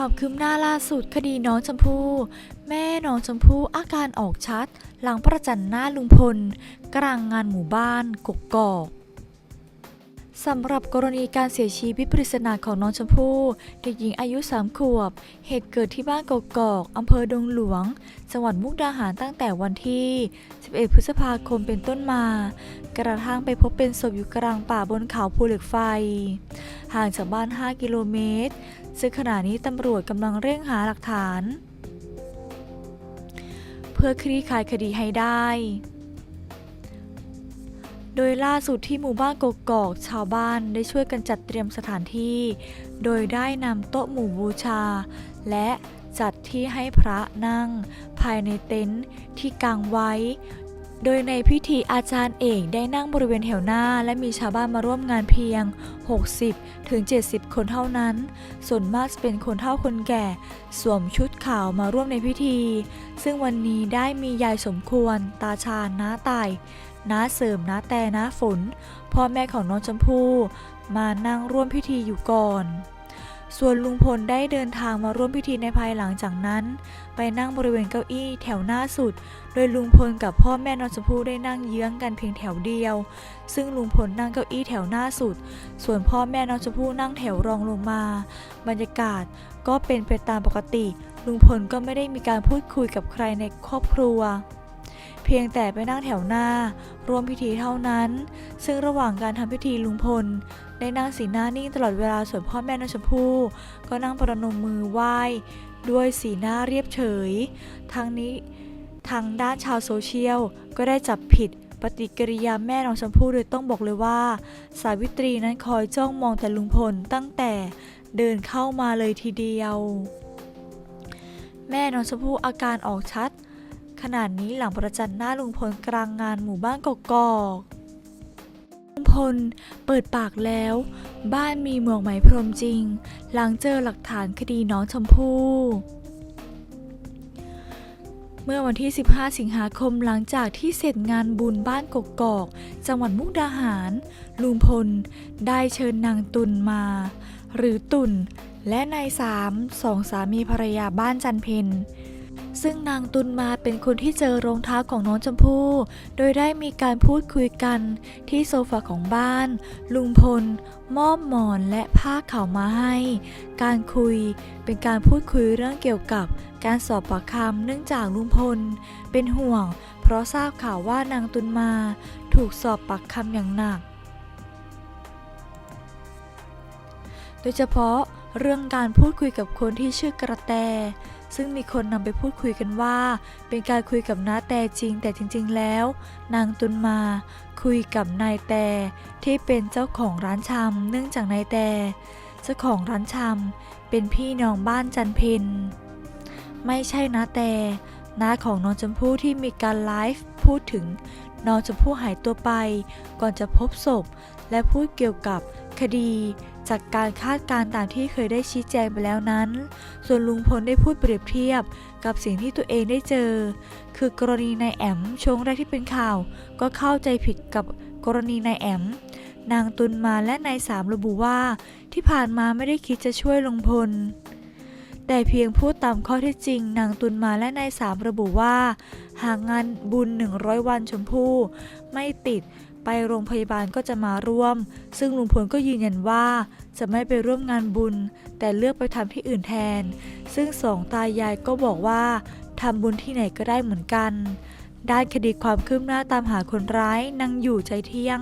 ความคืบหน้าล่าสุดคดีน้องชมพู่แม่น้องชมพู่อาการออกชัด หลังประจันหน้าลุงพล กลางงานหมู่บ้านกกกอกสำหรับกรณีการเสียชีวิตปริศนาของน้องชมพู่เด็กหญิงอายุ 3 ขวบ เหตุเกิดที่บ้านกกกอกอำเภอดงหลวง จังหวัดมุกดาหารตั้งแต่วันที่ 11 พฤษภาคมเป็นต้นมา กระทั่งไปพบเป็นศพอยู่กลางป่าบนเขาภูเหล็กไฟ ห่างจากบ้าน 5 กิโลเมตร ซึ่งขณะนี้ตำรวจกำลังเร่งหาหลักฐาน เพื่อคลี่คลายคดีให้ได้ โดยล่าสุดที่หมู่บ้านกกอกชาวบ้านได้ช่วยกันจัดเตรียมสถานที่ โดยได้นำโต๊ะหมู่บูชา และจัดที่ให้พระนั่ง ภายในเต็นท์ที่กางไว้ โดยในพิธีอาจารย์เอกได้นั่งบริเวณแถวหน้า และมีชาวบ้านมาร่วมงานเพียง 60 ถึง 70 คนเท่านั้น ส่วนมากจะเป็นคนเฒ่าคนแก่ สวมชุดขาวมาร่วมในพิธี ซึ่งวันนี้ได้มียายสมควร ตาชาญน้าไต่น้าเสริมน้าแต่น้าฝน พ่อแม่ของน้องชมพู่มานั่งร่วมพิธีอยู่ก่อน ส่วนลุงพลได้เดินทางมาร่วมพิธีในภายหลังจากนั้น ไปนั่งบริเวณเก้าอี้แถวหน้าสุด โดยลุงพลกับพ่อแม่น้องชมพู่ได้นั่งเยื้องกันเพียงแถวเดียว ซึ่งลุงพลนั่งเก้าอี้แถวหน้าสุด ส่วนพ่อแม่น้องชมพู่นั่งแถวรองลงมา บรรยากาศก็เป็นไปตามปกติ ลุงพลก็ไม่ได้มีการพูดคุยกับใครในครอบครัว เพียงแต่ไปนั่งแถวหน้า ร่วมพิธีเท่านั้น ซึ่งระหว่างการทำพิธีลุงพล ได้นั่งสีหน้านิ่งตลอดเวลาส่วนพ่อแม่น้องชมพู่ก็นั่งประนมมือไหว้ ด้วยสีหน้าเรียบเฉย ทั้งนี้ทางด้านชาวโซเชียลก็ได้จับผิดปฏิกิริยาแม่น้องชมพู่โดยต้องบอกเลยว่า สาวิตรีนั้นคอยจ้องมองแต่ลุงพลตั้งแต่เดินเข้ามาเลยทีเดียว แม่น้องชมพู่อาการออกชัด ขนาดนี้หลังประจันหน้าลุงพลกลางงานหมู่บ้านกกอกลุงพลเปิดปากแล้ว บ้านมีหมวกไหมพรมจริง หลังเจอหลักฐานคดีน้องชมพู่เมื่อวันที่ 15 สิงหาคมหลังจากที่เสร็จงานบุญบ้านกกอก จังหวัดมุกดาหาร ลุงพลได้เชิญนางตุนมา หรือตุนและนายสามสองสามีภรรยาบ้านจันเพน ซึ่งนางตุนมาเป็นคนที่เจอรองเท้าของน้องชมพู่ โดยได้มีการพูดคุยกันที่โซฟาของบ้าน ลุงพล มอบหมอนและผ้าขาวมาให้ การคุยเป็นการพูดคุยเรื่องเกี่ยวกับการสอบปากคำเนื่องจากลุงพล เป็นห่วง เพราะทราบข่าวว่านางตุนมา ถูกสอบปากคำอย่างหนัก โดยเฉพาะ เรื่องการพูดคุยกับคนที่ชื่อกระแต ซึ่งมีคนนำไปพูดคุยกันว่า เป็นการคุยกับน้าแต่จริง แต่จริง ๆ แล้ว นางตุนมา คุยกับนายแต่ที่เป็นเจ้าของร้านชำเนื่องจากนายแต่เจ้าของร้านชำเป็นพี่น้องบ้านจันเพนไม่ใช่น้าแต่น้าของน้องชมพู่ที่มีการไลฟ์พูดถึง น้องชมพู่หายตัวไป ก่อนจะพบศพ และพูดเกี่ยวกับคดี จากการคาดการณ์ตามที่เคยได้ชี้แจงไปแล้วนั้น ส่วนลุงพลได้พูดเปรียบเทียบ กับสิ่งที่ตัวเองได้เจอ คือกรณีนายแอมช่วงแรกที่เป็นข่าว ก็เข้าใจผิดกับกรณีนายแอมนางตุนมาและนายสามระบุว่า ที่ผ่านมาไม่ได้คิดจะช่วยลุงพล แต่เพียงพูดตามข้อเท็จจริงนางตุนมาและนายสามระบุว่า หากงานบุญ 100 วันชมพู่ไม่ติดไปโรงพยาบาลก็จะมาร่วม ซึ่งลุงพลก็ยืนยันว่า จะไม่ไปร่วมงานบุญ แต่เลือกไปทำที่อื่นแทน ซึ่งสองตายายก็บอกว่าทำบุญที่ไหนก็ได้เหมือนกัน ด้านคดีความคืบหน้าตามหาคนร้ายนางอยู่ใจเที่ยง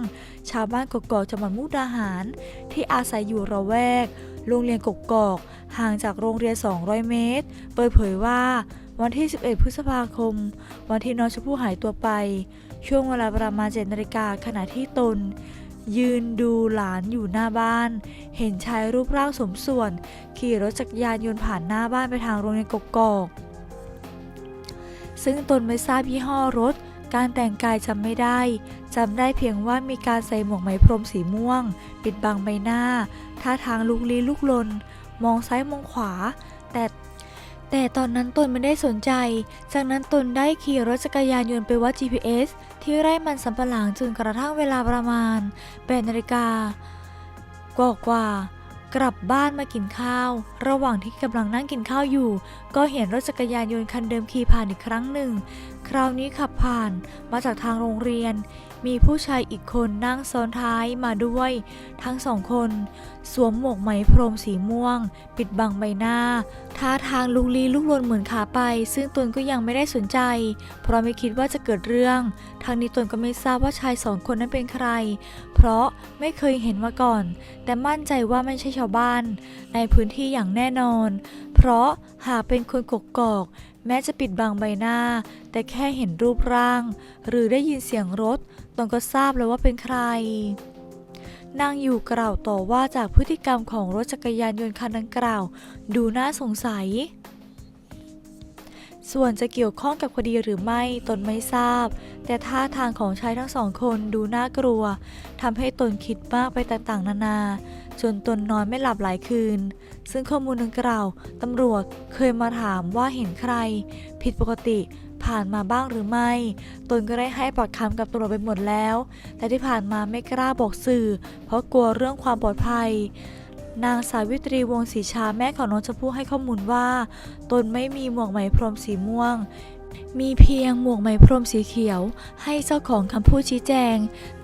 ชาวบ้านกกอกจังหวัดมุกดาหาร ที่อาศัยอยู่ระแวก โรงเรียนกกอกห่างจากโรงเรียน 200 เมตร เปิดเผยว่าวันที่ 11 พฤษภาคม วันที่น้องชมพู่หายตัวไป ช่วงเวลาประมาณ7นาฬิกาขณะที่ตน ยืนดูหลานอยู่หน้าบ้าน เห็นชายรูปร่างสมส่วน ขี่รถจักรยานยนต์ผ่านหน้าบ้านไปทางโรงเรียนกกอก ซึ่งตนไม่ทราบยี่ห้อรถ การแต่งกายจำไม่ได้จำได้เพียงว่ามีการใส่หมวกไหมพรมสีม่วง ปิดบังใบหน้า ท่าทางลุกลี้ลุกลน มองซ้ายมองขวา แต่แต่ตอนนั้นตนไม่ได้สนใจ จากนั้นตนได้ขี่รถจักรยานยนต์ไปวัด GPS ที่ไร่มันสำปะหลังจนกระทั่งเวลาประมาณ8นาฬิกากว่ากว่ากลับบ้านมากินข้าว ระหว่างที่กำลังนั่งกินข้าวอยู่ ก็เห็นรถจักรยานยนต์คันเดิมขี่ผ่านอีกครั้งหนึ่ง คราวนี้ขับผ่านมาจากทางโรงเรียน มีผู้ชายอีกคนนั่งซ้อนท้ายมาด้วย ทั้งสองคน สวมหมวกไหมพรมสีม่วง ปิดบังใบหน้า ท่าทางลุกลี้ลุกลนเหมือนขาไป ซึ่งตนก็ยังไม่ได้สนใจ เพราะไม่คิดว่าจะเกิดเรื่อง ทางนี้ตนก็ไม่ทราบว่าชายสองคนนั้นเป็นใคร เพราะไม่เคยเห็นมาก่อน แต่มั่นใจว่าไม่ใช่ชาวบ้าน ในพื้นที่อย่างแน่นอน เพราะหากเป็นคนกกอก แม้จะปิดบังใบหน้า แต่แค่เห็นรูปร่าง หรือได้ยินเสียงรถตนก็ทราบเลยว่าเป็นใคร นางอยู่กล่าวต่อว่าจากพฤติกรรมของรถจักรยานยนต์คันดังกล่าว ดูน่าสงสัย ส่วนจะเกี่ยวข้องกับคดีหรือไม่ตนไม่ทราบ แต่ท่าทางของชายทั้งสองคนดูน่ากลัวทำให้ตนคิดมากไปต่างๆ นานา จนตนนอนไม่หลับหลายคืน ซึ่งข้อมูลดังกล่าวตำรวจเคยมาถามว่าเห็นใคร ผิดปกติผ่านมาบ้างหรือไม่ ตนก็ได้ให้ปากคำกับตำรวจไปหมดแล้ว แต่ที่ผ่านมาไม่กล้าบอกสื่อ เพราะกลัวเรื่องความปลอดภัย นางสาวิตรีวงศรีชาแม่ของน้องชมพู่ให้ข้อมูลว่า ตนไม่มีหมวกไหมพรมสีม่วง มีเพียงหมวกไหมพรมสีเขียว ให้เจ้าของคำพูดชี้แจง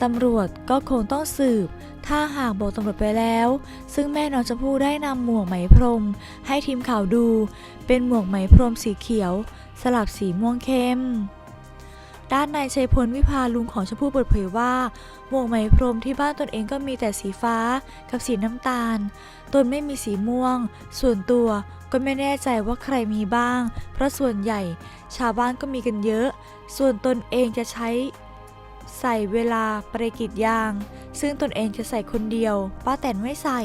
ตำรวจก็คงต้องสืบ ถ้าหากบอกตำรวจไปแล้ว ซึ่งแม่น้องชมพู่ได้นำหมวกไหมพรม ให้ทีมข่าวดู เป็นหมวกไหมพรมสีเขียว สลับสีม่วงเข้ม ด้านนายชัยพลวิภาลุงของชมพู่เปิดเผยว่าหมวกไหมพรมที่บ้านตนเองก็มีแต่สีฟ้ากับสีน้ำตาล ตนไม่มีสีม่วง ส่วนตัวก็ไม่แน่ใจว่าใครมีบ้าง เพราะส่วนใหญ่ชาวบ้านก็มีกันเยอะ ส่วนตนเองจะใช้ใส่เวลาไปกรีดยาง ซึ่งตนเองจะใส่คนเดียว ป้าแตนไม่ใส่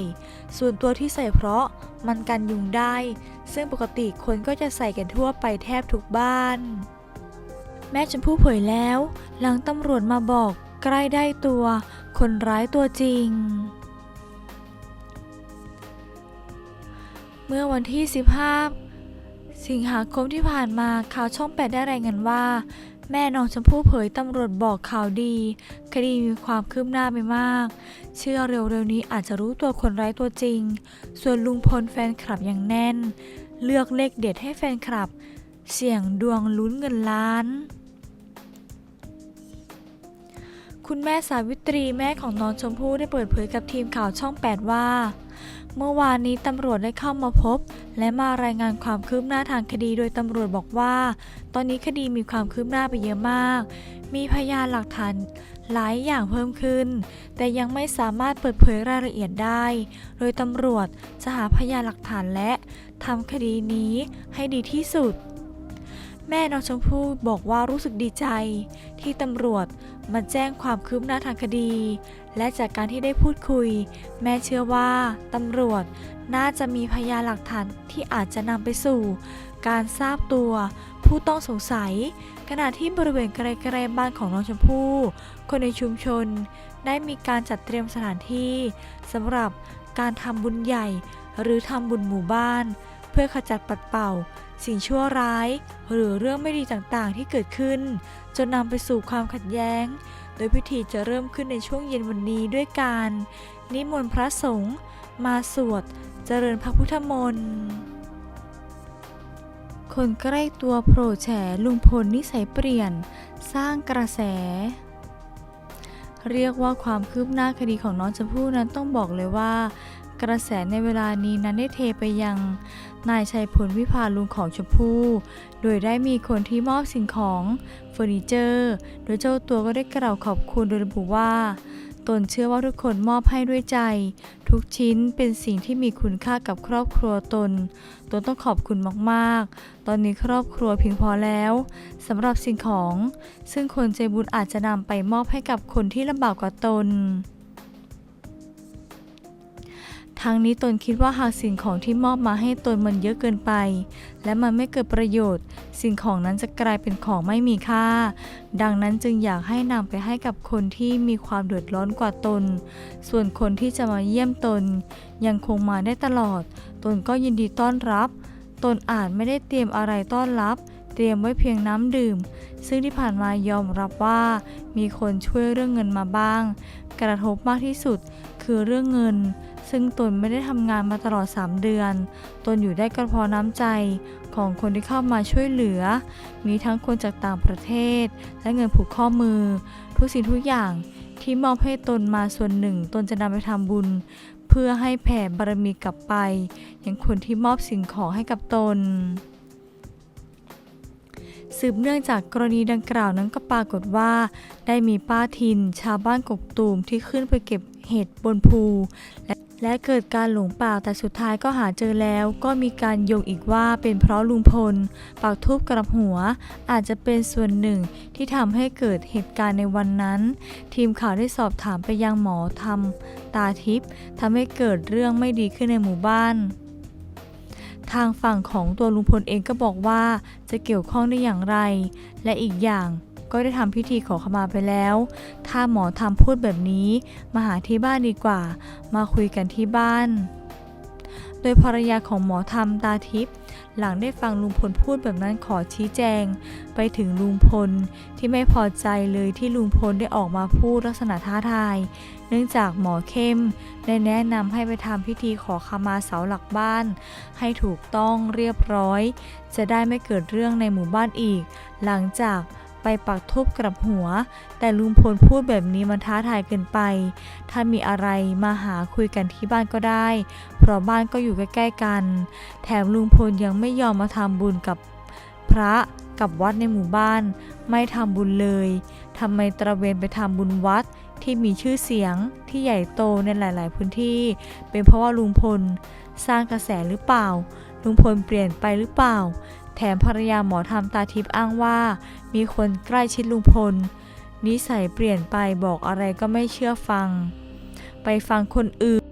ส่วนตัวที่ใส่เพราะมันกันยุงได้ ซึ่งปกติคนก็จะใส่กันทั่วไปแทบทุกบ้าน แม่ชมพู่เผยแล้ว หลังตำรวจมาบอกใกล้ได้ตัว คนร้ายตัวจริง เมื่อวันที่ 15 สิงหาคมที่ผ่านมาข่าวช่องแปดได้รายงานว่า แม่น้องชมพู่เผยตำรวจบอกข่าวดี คดีมีความคืบหน้าไปมาก เชื่อเร็วๆนี้อาจจะรู้ตัวคนร้ายตัวจริง ส่วนลุงพลแฟนคลับย่างแน่น เลือกเลขเด็ดให้แฟนคลับ เสี่ยงดวงลุ้นเงินล้าน คุณแม่สาวิตรีแม่ของน้องชมพู่ได้เปิดเผยกับทีมข่าวช่อง 8 ว่า เมื่อวานนี้ตำรวจได้เข้ามาพบ และมารายงานความคืบหน้าทางคดีโดยตำรวจบอกว่า ตอนนี้คดีมีความคืบหน้าไปเยอะมาก มีพยานหลักฐานหลายอย่างเพิ่มขึ้น แต่ยังไม่สามารถเปิดเผยรายละเอียดได้ โดยตำรวจจะหาพยานหลักฐานและทำคดีนี้ให้ดีที่สุด แม่น้องชมพู่บอกว่ารู้สึกดีใจ ที่ตำรวจมาแจ้งความคืบหน้าทางคดี และจากการที่ได้พูดคุย แม่เชื่อว่าตำรวจน่าจะมีพยานหลักฐานที่อาจจะนำไปสู่ การทราบตัวผู้ต้องสงสัย ขณะที่บริเวณใกล้ๆบ้านของน้องชมพู่คนในชุมชน ได้มีการจัดเตรียมสถานที่สำหรับการทำบุญใหญ่ หรือทำบุญหมู่บ้าน เพื่อขจัดปัดเป่า สิ่งชั่วร้าย หรือเรื่องไม่ดีต่างๆที่เกิดขึ้น จนนำไปสู่ความขัดแย้ง โดยพิธีจะเริ่มขึ้นในช่วงเย็นวันนี้ด้วยการ นิมนต์พระสงฆ์มาสวด เจริญพระพุทธมนต์คนใกล้ตัวโผล่แฉลุงพลนิสัยเปลี่ยน สร้างกระแส เรียกว่าความคืบหน้าคดีของน้องชมพู่นั้นต้องบอกเลยว่า กระแสในเวลานี้นั้นได้เทไปยังนายชัยพลวิภาลุงของชมพู่ โดยได้มีคนที่มอบสิ่งของเฟอร์นิเจอร์ โดยเจ้าตัวก็ได้กล่าวขอบคุณโดยระบุว่า ตนเชื่อว่าทุกคนมอบให้ด้วยใจ ทุกชิ้นเป็นสิ่งที่มีคุณค่ากับครอบครัวตน ตนต้องขอบคุณมากๆ ตอนนี้ครอบครัวเพียงพอแล้วสำหรับสิ่งของ ซึ่งคนใจบุญอาจจะนำไปมอบให้กับคนที่ลำบากกว่าตน ทางนี้ตนคิดว่าหากสิ่งของที่มอบมาให้ตนมันเยอะเกินไป และมันไม่เกิดประโยชน์ สิ่งของนั้นจะกลายเป็นของไม่มีค่า ดังนั้นจึงอยากให้นำไปให้กับคนที่มีความเดือดร้อนกว่าตน ส่วนคนที่จะมาเยี่ยมตน ยังคงมาได้ตลอด ตนก็ยินดีต้อนรับ ตนอาจไม่ได้เตรียมอะไรต้อนรับ เตรียมไว้เพียงน้ำดื่ม ซึ่งที่ผ่านมายอมรับว่า มีคนช่วยเรื่องเงินมาบ้าง กระทบมากที่สุดคือเรื่องเงิน ซึ่งตนไม่ได้ทำงานมาตลอด 3 เดือน ตนอยู่ได้ก็เพราะน้ำใจของคนที่เข้ามาช่วยเหลือ มีทั้งคนจากต่างประเทศ และเงินผูกข้อมือ ทุกสิ่งทุกอย่างที่มอบให้ตนมาส่วนหนึ่ง ตนจะนำไปทำบุญ เพื่อให้แผ่บารมีกลับไปยังคนที่มอบสิ่งของให้กับตนสืบเนื่องจากกรณีดังกล่าวนั้นก็ปรากฏว่า ได้มีป้าทิน ชาวบ้านกกตูมที่ขึ้นไปเก็บเห็ดบนภู และ และเกิดการหลงป่าแต่สุดท้ายก็หาเจอแล้ว ก็มีการโยงอีกว่าเป็นเพราะลุงพลปากทูบกระหัว อาจจะเป็นส่วนหนึ่งที่ทำให้เกิดเหตุการณ์ในวันนั้น ทีมข่าวได้สอบถามไปยังหมอทำตาทิพย์ทำให้เกิดเรื่องไม่ดีขึ้นในหมู่บ้าน ทางฝั่งของตัวลุงพลเองก็บอกว่าจะเกี่ยวข้องได้อย่างไร และอีกอย่าง ก็ได้ทำพิธีขอขมาไปแล้ว ถ้าหมอทำพูดแบบนี้ มาหาที่บ้านดีกว่า มาคุยกันที่บ้าน โดยภรรยาของหมอธรรมตาทิพย์หลังได้ฟังลุงพลพูดแบบนั้นขอชี้แจง ไปถึงลุงพลที่ไม่พอใจเลยที่ลุงพลได้ออกมาพูดลักษณะท้าทาย เนื่องจากหมอเข้มได้แนะนำให้ไปทำพิธีขอขมาเสาหลักบ้าน ให้ถูกต้องเรียบร้อย จะได้ไม่เกิดเรื่องในหมู่บ้านอีก หลังจาก ไปปักทูบกลับหัว แต่ลุงพลพูดแบบนี้มันท้าทายเกินไป ถ้ามีอะไรมาหาคุยกันที่บ้านก็ได้ เพราะบ้านก็อยู่ใกล้ๆกัน แถมลุงพลยังไม่ยอมมาทำบุญกับพระกับวัดในหมู่บ้าน ไม่ทำบุญเลยทำไมตระเวนไปทำบุญวัดที่มีชื่อเสียงที่ใหญ่โตในหลาย ๆ พื้นที่ เป็นเพราะว่าลุงพลสร้างกระแสหรือเปล่า ลุงพลเปลี่ยนไปหรือเปล่า แถมภรรยาหมอทำตาทิพย์อ้างว่า มีคนใกล้ชิดลุงพล นิสัยเปลี่ยนไปบอกอะไรก็ไม่เชื่อฟัง ไปฟังคนอื่น